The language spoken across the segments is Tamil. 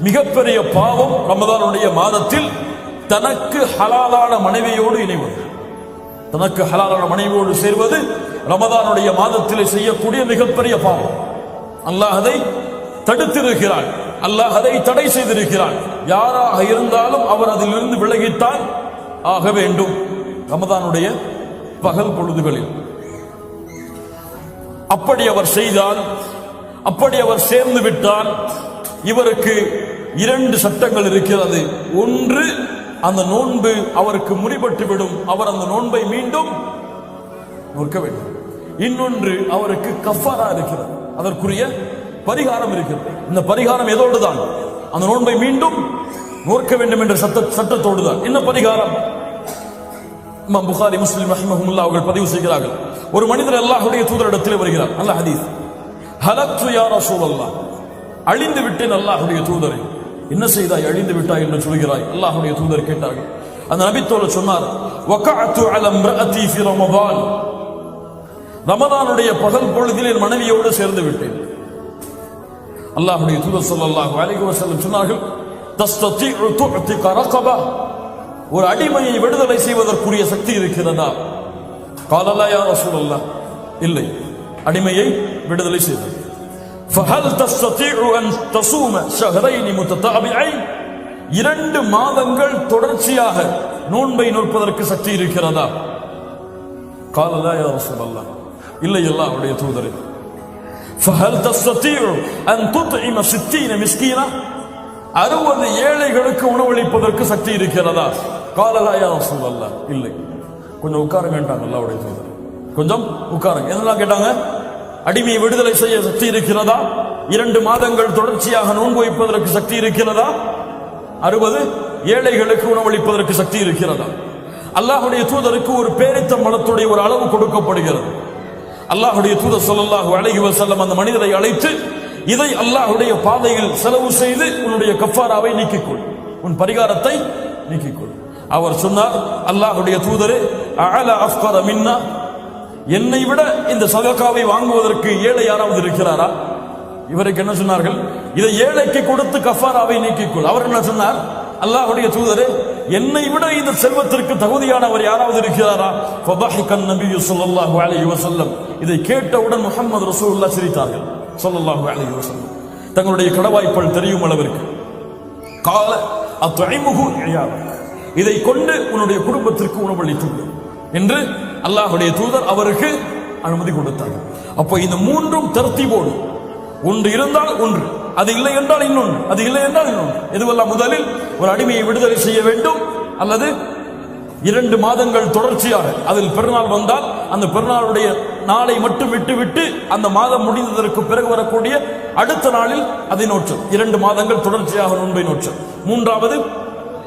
மிகப்பெரிய பாவம் ரமதானுடைய மாதத்தில் தனக்கு ஹலாலான மனைவியோடு இணைவது. தனக்கு ஹலாலான மனைவியோடு சேர்வது ரமதானுடைய மாதத்தில் செய்யக்கூடிய மிகப்பெரிய பாவம். அல்லாஹ் அதை தடுத்திருக்கிறான். அல்லாஹ் அதை தடை செய்திருக்கிறான். யாராக இருந்தாலும் அவர் அதிலிருந்து விலகித்தான் ஆக வேண்டும். ரமதானுடைய பகல் பொழுதுகளில். அப்படி அவர் செய்தால் அப்படி அவர் சேர்ந்து விட்டால் இவருக்கு இரண்டு சட்டங்கள் இருக்கிறது. ஒன்று அந்த நோன்பு அவருக்கு முடிபட்டுவிடும். அவர் அந்த நோன்பை மீண்டும் நோக்க வேண்டும். இன்னொன்று அவருக்கு கஃபாரா இருக்கிறது. அதற்குரிய பரிகாரம் இருக்கிறது. இந்த பரிகாரம் எதோடு தான் அந்த நோன்பை மீண்டும் நோக்க வேண்டும் என்ற சட்ட சட்டத்தோடு தான் என்ன பரிகாரம்? இமாம் புகாரி முஸ்லிம் ரஹ்மஹுல்லா அவர்கள் பதிவு செய்கிறார்கள். ஒரு மனிதர் அல்லாஹுடைய தூதரிடத்தில் வருகிறார். அல்லாஹ் ஹதீஸ். ஹலத்து யாரா சூழல்லா அழிந்து விட்டேன் அல்லாஹுடைய தூதரை. என்ன செய்தாய்? அழிந்து விட்டாய் என்று சொல்கிறாய். அல்லாஹுடைய தூதர் கேட்டார்கள். அந்த நபித்தோல சொன்னார் ரமதானுடைய பகல் பொழுதில் என் மனைவியோடு சேர்ந்து விட்டேன். அல்லாஹுடைய தூதர் சொல்லாஹு அலைஹி வசல்லம் சொன்னார்கள் ஒரு அடிமையை விடுதலை செய்வதற்குரிய சக்தி இருக்கிறதா? காலல்லா யார் ரசூலல்லாஹ். இல்லை. அடிமையை விடுதலை செய்தது ஃபஹல் தஸ்ததீஉ அன் தஸூம ஷஹரைனி முத்ததாபிஐன் இரண்டு மாதங்கள் தொடர்ச்சியாக நோன்பை நோற்பதற்கு சக்தி இருக்கிறதா? காலலா யா இல்லை எல்லாம் அவருடைய தூதரே. ஃபஹல் தஸ்ததீஉ அன் துத்இம 60 மிஸ்கீனா அறுபது ஏழைகளுக்கு உணவளிப்பதற்கு சக்தி இருக்கிறதா? காலலா யா ரசூலல்லா இல்லை. கொஞ்சம் உட்காருங்கன்றாங்க அல்லாவுடைய தூதர். கொஞ்சம் உட்காருங்க. என்னெல்லாம் கேட்டாங்க? அடிமையை விடுதலை செய்ய சக்தி இருக்கிறதா? இரண்டு மாதங்கள் தொடர்ச்சியாக நோன்பு வைப்பதற்கு சக்தி இருக்கிறதா? அறுபது ஏழைகளுக்கு உணவளிப்பதற்கு சக்தி இருக்கிறதா? அல்லாஹுடைய தூதருக்கு ஒரு பேரித்த மனத்துடைய ஒரு அளவு கொடுக்கப்படுகிறது. அல்லாஹுடைய தூதர் ஸல்லல்லாஹு அழகி வசல்லம் அந்த மனிதரை அழைத்து இதை அல்லாஹுடைய பாதையில் செலவு செய்து உன்னுடைய கஃபாராவை நீக்கிக்கொள். உன் பரிகாரத்தை நீக்கிக்கொள். அவர் சொன்னார் அல்லாஹுடைய தூதரே அஅல அஃபர மின்னா என்னை விட இந்த சதக்காவை வாங்குவதற்கு ஏழை யாராவது இருக்கிறாரா? இவருக்கு என்ன சொன்னார்கள்? இதை ஏழைக்கு கொடுத்து கஃபாராவை நீக்கிக்கொள். அவர் என்ன சொன்னார்? அல்லாஹுடைய தூதரே என்னை விட இந்த செல்வத்திற்கு தகுதியானவர் யாராவது இருக்கிறாரா? ஃபதஹிகன் நபியு ஸல்லல்லாஹு அலைஹி வஸல்லம். இதை கேட்டவுடன் முஹம்மது ரசூலுல்லாஹ் சிரித்தார்கள். ஸல்லல்லாஹு அலைஹி வஸல்லம். தங்களுடைய கடவாய்ப்பல் தெரியும் அளவிற்கு. கால அத்துழைமுகு இதை கொண்டு உன்னுடைய குடும்பத்திற்கு உணவளித்துள்ளேன் என்று அல்லாஹுடைய தூதர் அவருக்கு அனுமதி கொடுத்தார். அப்போ இந்த மூன்றும் தர்த்திபோடு. ஒன்று இருந்தால் ஒன்று. அது இல்லை என்றால் இன்னொன்று. அது இல்லை என்றால் இன்னொன்று. எதுவெல்லாம் முதலில்? ஒரு அடிமையை விடுதலை செய்ய வேண்டும் அல்லது இரண்டு மாதங்கள் தொடர்ச்சியாக அதில் பெருநாள் வந்தால் அந்த பெருநாளுடைய நாளை மட்டும் விட்டுவிட்டு அந்த மாதம் முடிந்ததற்கு பிறகு வரக்கூடிய அடுத்த நாளில் அதை நோற்று. இரண்டு மாதங்கள் தொடர்ச்சியாக நோன்பை நோற்று. மூன்றாவது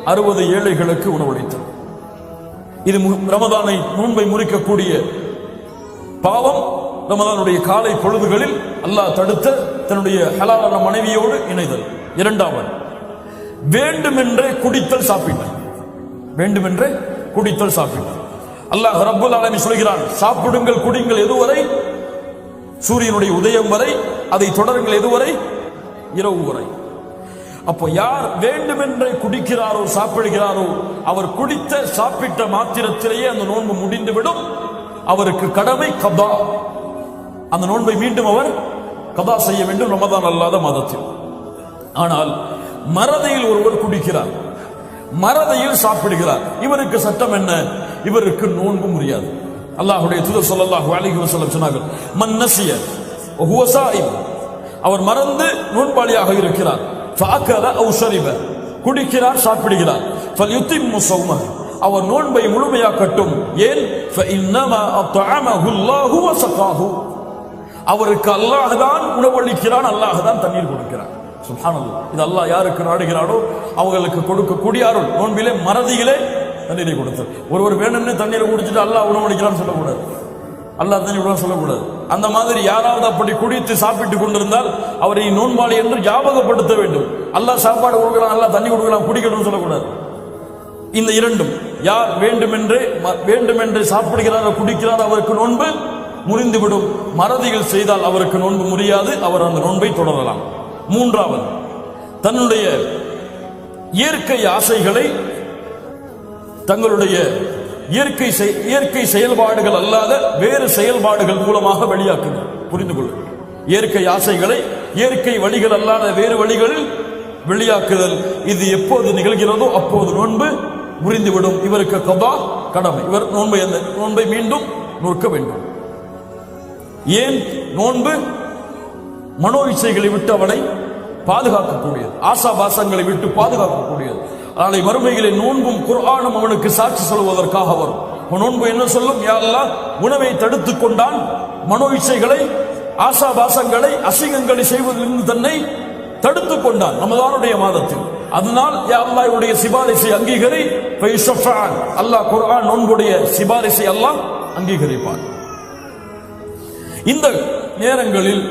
அறுபது ஏழைகளுக்கு உணவளித்தல். இது மு- ரமதானை நோன்பை முறிக்கக்கூடிய பாவம். ரமதானுடைய காலை பொழுதுகளில் அல்லாஹ் தடுத்த தன்னுடைய ஹலாலான மனைவியோடு இணைதல். இரண்டாவது வேண்டுமென்றே குடித்தல் சாப்பிட்டார் வேண்டுமென்றே குடித்தல் சாப்பிட்டார் அல்லாஹ் ரப்புல் ஆலமி சொல்கிறான் சாப்பிடுங்கள் குடிங்கள் எதுவரை? சூரியனுடைய உதயம் வரை அதை தொடருங்கள் எதுவரை? இரவு வரை. அப்போ யார் வேண்டுமென்றே குடிக்கிறாரோ சாப்பிடுகிறாரோ அவர் குடித்த சாப்பிட்ட மாத்திரத்திலேயே அந்த நோன்பு முடிந்துவிடும். அவருக்கு கடமை கதா. அந்த நோன்பை மீண்டும் அவர் கதா செய்ய வேண்டும். ரமதான் அல்லாத மாதத்தில். ஆனால் மறதையில் ஒருவர் குடிக்கிறார். மறதையில் சாப்பிடுகிறார். இவருக்கு சட்டம் என்ன? இவருக்கு நோன்பு முடியாது அல்லாஹுடைய தூதர் ஸல்லல்லாஹு அலிஹி வசல்லம் சொன்னார்கள் மன்னசிய அவர் மறந்து நோன்பாளியாக இருக்கிறார். குடிக்கிறார் சாப்பிடுகிறார். ஃபல்யுத்திம்மு ஸௌமஹு அவர் நோன்பை முழுமையாக்கட்டும். ஏன்? ஃபஇன்னமா அத்அமஹு அல்லாஹு வஸகாஹு அவருக்கு அல்லாஹ் தான் உணவளிக்கிறான் அல்லாஹ் தான் தண்ணீர் கொடுக்கிறான். சுப்ஹானல்லாஹ். இது அல்லாஹ் யாருக்கு நாடுகிறானோ அவங்களுக்கு கொடுக்கக்கூடிய அருள். நோன்பிலே மறதியிலே தண்ணீரை கொடுத்தார் ஒருவர் வேணும்னு தண்ணீரை குடிச்சிட்டு அல்லாஹ் உணவளிக்கிறான்னு சொல்லக்கூடாது. அல்லாஹ் தண்ணி விட சொல்லக்கூடாது. அந்த மாதிரி யாராவது அப்படி குடித்து சாப்பிட்டு கொண்டிருந்தால் அவரை நோன்பாளி என்று ஞாபகப்படுத்த வேண்டும். அல்லாஹ் சாப்பாடு கொடுக்கலாம் அல்லாஹ் தண்ணி கொடுக்கலாம் குடிக்கணும்னு சொல்லக்கூடாது. இந்த இரண்டும் யார் வேண்டுமென்று ம- வேண்டுமென்று சாப்பிடுகிறாரோ குடிக்கிறார் அவருக்கு நோன்பு முறிந்துவிடும். மறதிகள் செய்தால் அவருக்கு நோன்பு முறியாது அவர் அந்த நோன்பை தொடரலாம். மூன்றாவது தன்னுடைய இயற்கை ஆசைகளை தங்களுடைய இயற்கை செய்- இயற்கை செயல்பாடுகள் அல்லாத வேறு செயல்பாடுகள் மூலமாக வெளியாக்குங்கள் புரிந்து கொள்ளுங்கள் இயற்கை ஆசைகளை இயற்கை வழிகள் அல்லாத வேறு வழிகளில் வெளியாக்குதல். இது எப்போது நிகழ்கிறதோ அப்போது நோன்பு முறிந்துவிடும். இவருக்கு கபா கடமை. இவர் நோன்பை அந்த நோன்பை மீண்டும் நோக்க வேண்டும். ஏன் நோன்பு? மனோ இச்சைகளை விட்டு அவனை பாதுகாக்கக்கூடியது. ஆசாபாசங்களை விட்டு பாதுகாக்கக்கூடியது. நாளை வறுமைகளை நோன்பும் குர்ஆனும் அவனுக்கு சாட்சி சொல்வதற்காக வரும். நோன்பு என்ன சொல்லும்? யாரெல்லாம் அல்லாஹ் உணவை தடுத்துக் கொண்டான். மனோ இச்சைகளை ஆசாபாசங்களை அசிங்கங்களை செய்வதிலிருந்து தன்னை தடுத்து கொண்டான் நமதானுடைய மாதத்தில். அதனால் யா இவருடைய சிபாரிசை அங்கீகரி அல்லாஹ் குர்ஆன் நோன்புடைய சிபாரிசை அல்லாஹ் அங்கீகரிப்பான். இந்த நேரங்களில்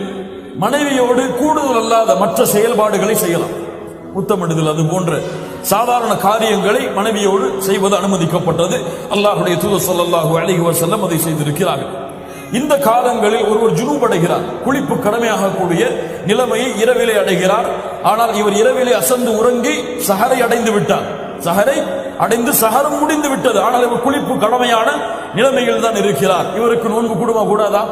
மனைவியோடு கூடுதல் அல்லாத மற்ற செயல்பாடுகளை செய்யலாம். முத்தமிடுதல் அது போன்ற சாதாரண காரியங்களை மனைவியோடு செய்வது அனுமதிக்கப்பட்டது. அல்லாஹுடைய தூது சல்லாஹூ அலைஹி வசல்லம் அதை செய்திருக்கிறார்கள் இந்த காலங்களில் ஒருவர் ஜுனூபடைகிறார் குளிப்பு கடமையாகக்கூடிய நிலைமையை இரவிலே அடைகிறார். ஆனால் இவர் இரவிலே அசந்து உறங்கி சஹரை அடைந்து விட்டார். சஹரை அடைந்து சஹரம் முடிந்து விட்டது. ஆனால் இவர் குளிப்பு கடமையான நிலைமையில் தான் இருக்கிறார். இவருக்கு நோன்பு கூடுமா கூடாதா?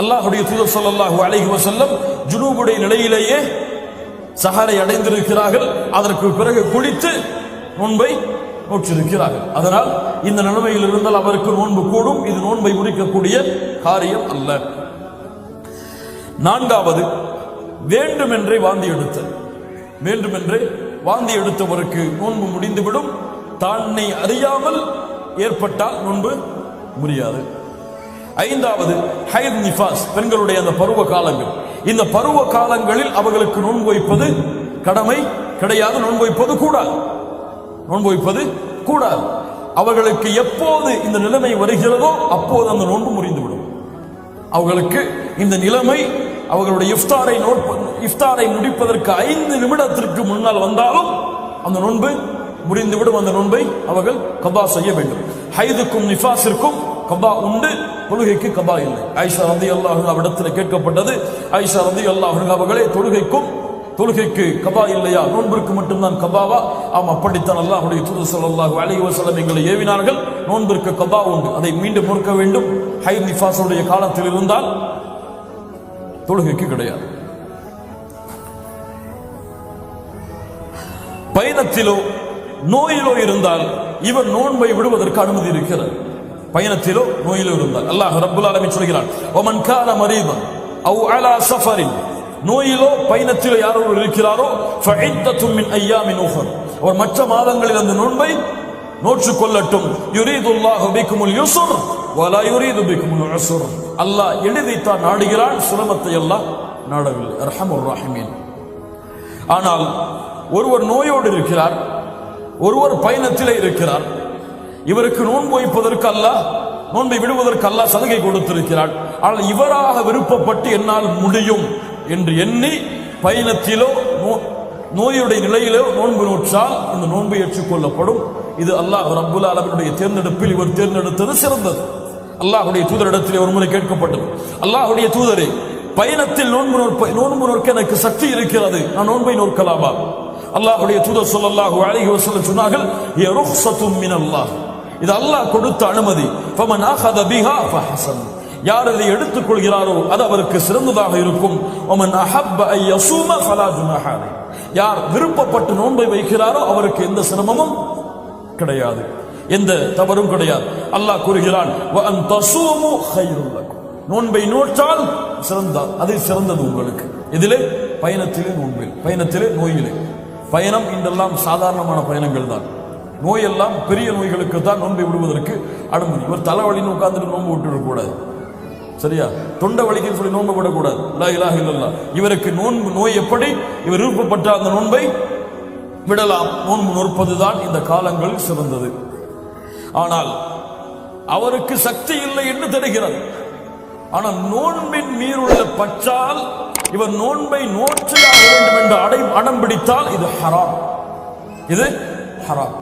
அல்லாஹுடைய தூதர் சொல்லாஹு அழகி வசல்லம் ஜுனூபுடைய நிலையிலேயே சஹரை அடைந்திருக்கிறார்கள். அதற்கு பிறகு குளித்து நோன்பை நோற்றிருக்கிறார்கள் அதனால் இந்த நிலைமையில் இருந்தால் அவருக்கு நோன்பு கூடும். இது நோன்பை முடிக்கக்கூடிய காரியம் அல்ல. நான்காவது வேண்டுமென்றே வாந்தி எடுத்த வேண்டுமென்றே வாந்தி எடுத்தவருக்கு நோன்பு முடிந்துவிடும். தன்னை அறியாமல் ஏற்பட்டால் நோன்பு முடியாது ஐந்தாவது ஹைத் நிஃபாஸ் பெண்களுடைய அந்த பருவ காலங்கள். இந்த பருவ காலங்களில் அவர்களுக்கு நோன்பு வைப்பது கடமை கிடையாது. நோன்பு வைப்பது கூடாது. நோன்பு வைப்பது கூடாது. அவர்களுக்கு எப்போது இந்த நிலைமை வருகிறதோ அப்போது அந்த நோன்பு முறிந்துவிடும். அவர்களுக்கு இந்த நிலைமை அவர்களுடைய இஃப்தாரை நோட் இஃப்தாரை முடிப்பதற்கு ஐந்து நிமிடத்திற்கு முன்னால் வந்தாலும் அந்த நோன்பு முறிந்துவிடும். அந்த நோன்பை அவர்கள் கபா செய்ய வேண்டும். ஹைதுக்கும் நிஃபாஸிற்கும் கபா உண்டு. தொழுகைக்கு கபா இல்லை. ஐஷா ரந்தி அல்லாஹு அவரிடத்தில் கேட்கப்பட்டது. ஐஷா ரந்தி அல்லாஹு அவர்களே தொழுகைக்கும் தொழுகைக்கு கபா இல்லையா? நோன்பிற்கு மட்டும்தான் கபாவா? ஆம் அப்படித்தான் அல்லாஹுடைய தூது சொல்லாஹு அலைஹி வசலம் எங்களை ஏவினார்கள். நோன்பிற்கு கபா உண்டு. அதை மீண்டும் பொறுக்க வேண்டும். ஹை நிஃபாஸுடைய காலத்தில் இருந்தால் தொழுகைக்கு கிடையாது. பயணத்திலோ நோயிலோ இருந்தால் இவர் நோன்பை விடுவதற்கு அனுமதி இருக்கிறது. பயணத்திலோ நோயிலோ இருந்தால். அல்லாஹ் ரப்புல் ஆலமீன் சொல்கிறான் ஒமன் கால மரீதன் அவ் அலா சஃபரின் நோயிலோ பயணத்திலோ யாரோ இருக்கிறாரோ ஃபஇத்தத்தும் மின் ஐயாமின் உஹர். அவர் மற்ற மாதங்களில் அந்த நோன்பை நோற்று கொள்ளட்டும் யுரீதுல்லாஹு பிக்குமுல் யுஸ்ர் வலா யுரீது பிக்குமுல் உஸ்ர் அல்லாஹ் எளிதைத்தான் நாடுகிறான் சிரமத்தை எல்லாம் நாடவில்லை. ரஹமுர் ரஹிமீன். ஆனால் ஒருவர் நோயோடு இருக்கிறார் ஒருவர் பயணத்திலே இருக்கிறார் இவருக்கு நோன்பு வைப்பதற்கு அல்ல நோன்பை விடுவதற்கு அல்ல சலுகை கொடுத்திருக்கிறார் ஆனால் இவராக விருப்பப்பட்டு என்னால் முடியும் என்று எண்ணி பயணத்திலோ நோயுடைய நிலையிலோ நோன்பு நோற்றால் இந்த நோன்பு ஏற்றுக்கொள்ளப்படும். இது அல்லாஹ் ரப்புல் ஆலமீனுடைய தேர்ந்தெடுப்பில் இவர் தேர்ந்தெடுத்தது சிறந்தது. அல்லாஹுடைய தூதரிடத்தில் ஒரு முறை கேட்கப்பட்டது. அல்லாஹுடைய தூதரே பயணத்தில் நோன்பு நோற்ப நோன்பு நோக்க எனக்கு சக்தி இருக்கிறது. நான் நோன்பை நோக்கலாமா அல்லாஹுடைய தூதர் ஸல்லல்லாஹு அழகி வஸல்லம் சொன்னார்கள் சத்தும் மின் அல்லாஹ் இது அல்லாஹ் கொடுத்த அனுமதி. யார் அதை எடுத்துக் கொள்கிறாரோ அது அவருக்கு சிறந்ததாக இருக்கும். யசூம யார் விருப்பப்பட்டு நோன்பை வைக்கிறாரோ அவருக்கு எந்த சிரமமும் கிடையாது. எந்த தவறும் கிடையாது. அல்லாஹ் கூறுகிறான் நோன்பை நோற்றால் சிறந்தால் அது சிறந்தது உங்களுக்கு. இதிலே பயணத்திலே நோன்பில் பயணத்திலே நோயிலே. பயணம் இன்றெல்லாம் சாதாரணமான பயணங்கள் தான். நோயெல்லாம் பெரிய நோய்களுக்கு தான் நோன்பை விடுவதற்கு அனுமதி. இவர் தலைவலின்னு உட்கார்ந்துட்டு நோன்பு விட்டுவிடக்கூடாது சரியா? தொண்டை வலிக்குன்னு சொல்லி நோன்பு விடக்கூடாது. லா இலாஹ இல்லல்லாஹ். இவருக்கு நோன்பு நோய் எப்படி? இவர் விருப்பப்பட்ட அந்த நோன்பை விடலாம். நோன்பு நோற்பதுதான் இந்த காலங்களில் சிறந்தது. ஆனால் அவருக்கு சக்தி இல்லை என்று தெரிகிறது. ஆனால் நோன்பின் மீறுள்ள பற்றால் இவர் நோன்பை நோற்றியாக வேண்டும் என்று அடை அடம் பிடித்தால் இது ஹராம். இது ஹராம்.